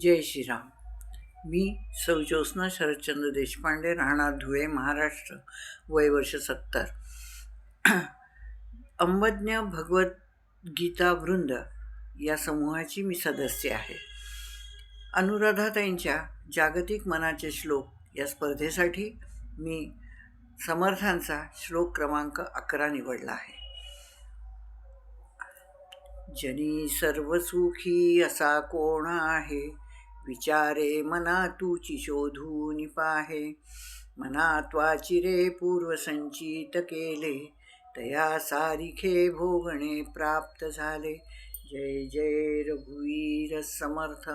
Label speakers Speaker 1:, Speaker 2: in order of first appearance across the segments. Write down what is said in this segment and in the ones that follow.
Speaker 1: जय श्रीराम. मी सौ ज्योत्स्ना शरदचंद्र देशपांडे राहणार धुळे महाराष्ट्र वय वर्ष सत्तर. अंबज्ञ भगवद्गीता वृंद या समूहाची मी सदस्य आहे. अनुराधाताईंच्या जागतिक मनाचे श्लोक या स्पर्धेसाठी मी समर्थांचा श्लोक क्रमांक अकरा निवडला आहे. जनी सर्व सुखी असा कोण आहे? विचारे मना तुची शोधून पाहे. मनात वाचिरे पूर्वसंचित केले. तया सारिखे भोगणे प्राप्त झाले. जय जय रघुवीर समर्थ.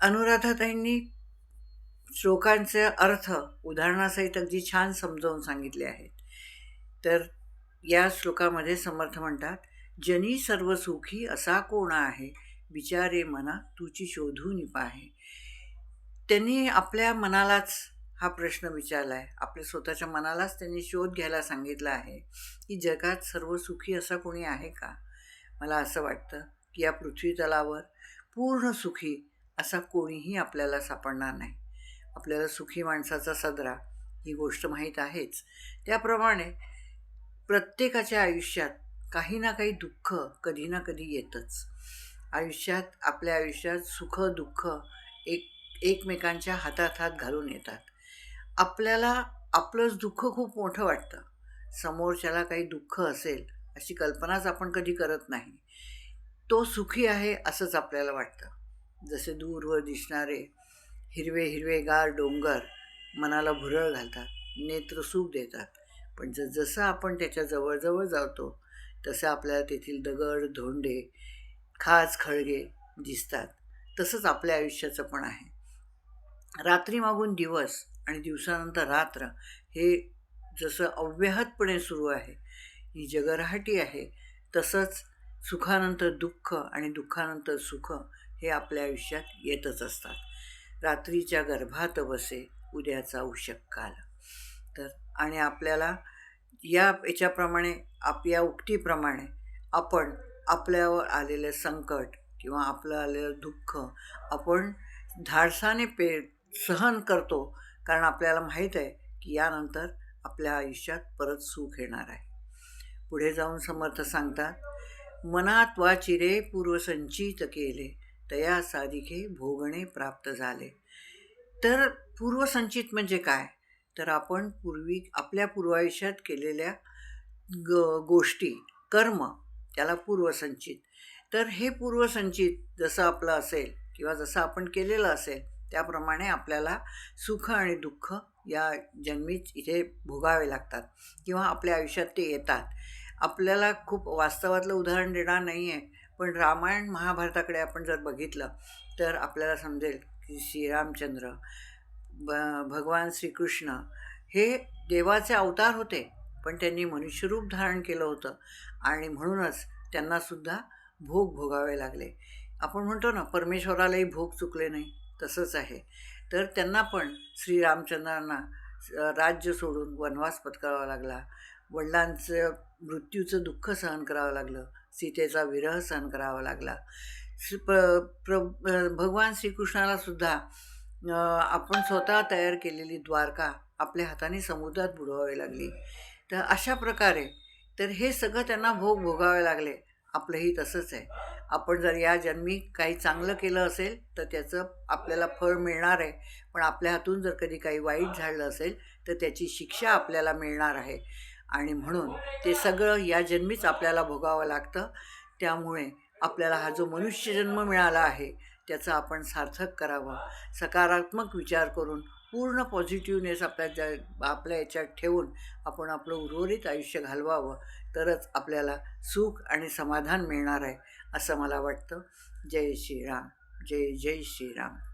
Speaker 1: अनुराधाताईंनी श्लोकांचे अर्थ उदाहरणासहित अगदी छान समजावून सांगितले आहेत. तर या श्लोकामध्ये समर्थ म्हणतात जनी सर्व सुखी असा कोण आहे? विचारे मना तुची शोधून पाहे त्यांनी आपल्या मनालाच हा प्रश्न विचारला आहे आपल्या स्वतःच्या मनालाच त्यांनी शोध घ्यायला सांगितलं आहे की जगात सर्व सुखी असा कोणी आहे का? मला असं वाटतं की या पृथ्वी तलावर पूर्ण सुखी असा कोणीही आपल्याला सापडणार नाही. आपल्याला सुखी माणसाचा सदरा ही गोष्ट माहीत आहेच. त्याप्रमाणे प्रत्येकाच्या आयुष्यात काही ना काही दुःख कधी ना कधी येतच. आयुष्यात आपल्या आयुष्यात सुख दुःख एक एकमेकांच्या हातात हात घालून येतात. आपल्याला आपलंच दुःख खूप मोठं वाटतं. समोरच्याला काही दुःख असेल अशी कल्पनाच आपण कधी करत नाही. तो सुखी आहे असंच आपल्याला वाटतं. जसे दूरवर दिसणारे हिरवे हिरवेगार डोंगर मनाला भुरळ घालतात नेत्र सुख देतात. पण ज जसं आपण त्याच्या जवळजवळ जातो तसं आपल्याला तेथील दगड धोंडे खाज खळगे दिसतात. तसंच आपल्या आयुष्याचं पण आहे. रात्री मागून दिवस आणि दिवसानंतर रात्र हे जसं अव्याहतपणे सुरू आहे ही जगरहाटी आहे तसंच सुखानंतर दुःख आणि दुःखानंतर सुख हे आपल्या आयुष्यात येतच असतात. रात्रीच्या गर्भात बसे उद्याचा उशक काल. तर आणि आपल्याला या याच्याप्रमाणे आप या उक्तीप्रमाणे आपण आपल्यावर आलेलं संकट किंवा आपलं आलेलं दुःख आपण धाडसाने पे सहन करतो. कारण आपल्याला माहीत आहे की यानंतर आपल्या आयुष्यात परत सुख येणार आहे. पुढे जाऊन समर्थ सांगतात मनात वा चिरे पूर्वसंचित केले तया साधिके भोगणे प्राप्त झाले. तर पूर्वसंचित म्हणजे काय? तर आपण पूर्वी आपल्या पूर्वायुष्यात केलेल्या ग गोष्टी कर्म त्याला पूर्वसंचित. तर हे पूर्वसंचित जसं आपलं असेल किंवा जसं आपण केलेलं असेल त्याप्रमाणे आपल्याला सुख आणि दुःख या जन्मीच इथे भोगावे लागतात किंवा आपल्या आयुष्यात ते येतात. आपल्याला खूप वास्तवातलं उदाहरण देणार नाही आहे पण रामायण महाभारताकडे आपण जर बघितलं तर आपल्याला समजेल की श्रीरामचंद्र ब भगवान श्रीकृष्ण हे देवाचे अवतार होते. पण त्यांनी मनुष्यरूप धारण केलं होतं आणि म्हणूनच त्यांनासुद्धा भोग भोगावे लागले. आपण म्हणतो ना परमेश्वरालाही भोग चुकले नाही तसंच आहे. तर त्यांना पण श्रीरामचंद्रांना राज्य सोडून वनवास पत्करावा लागला. वडिलांचं मृत्यूचं दुःख सहन करावं लागलं. सीतेचा विरह सहन करावा लागला. श्री प्र प्र भगवान श्रीकृष्णाला सुद्धा आपण स्वतः तयार केलेली द्वारका आपल्या हाताने समुद्रात बुडवावी लागली. तर अशा प्रकारे तर हे सगळं त्यांना भोग भोगावे लागले. आपलंही तसंच आहे. आपण जर या जन्मी काही चांगलं केलं असेल तर त्याचं आपल्याला फळ मिळणार आहे. पण आपल्या हातून जर कधी काही वाईट झालं असेल तर त्याची शिक्षा आपल्याला मिळणार आहे. आणि म्हणून ते सगळं या जन्मीच आपल्याला भोगावं लागतं. त्यामुळे आपल्याला हा जो मनुष्य जन्म मिळाला आहे त्याचं आपण सार्थक करावं. सकारात्मक विचार करून पूर्ण पॉझिटिव्हनेस आपल्या ज्या आपल्या याच्यात ठेवून आपण आपलं उर्वरित आयुष्य घालवावं तरच आपल्याला सुख आणि समाधान मिळणार आहे असं मला वाटतं. जय श्रीराम जय जय श्रीराम.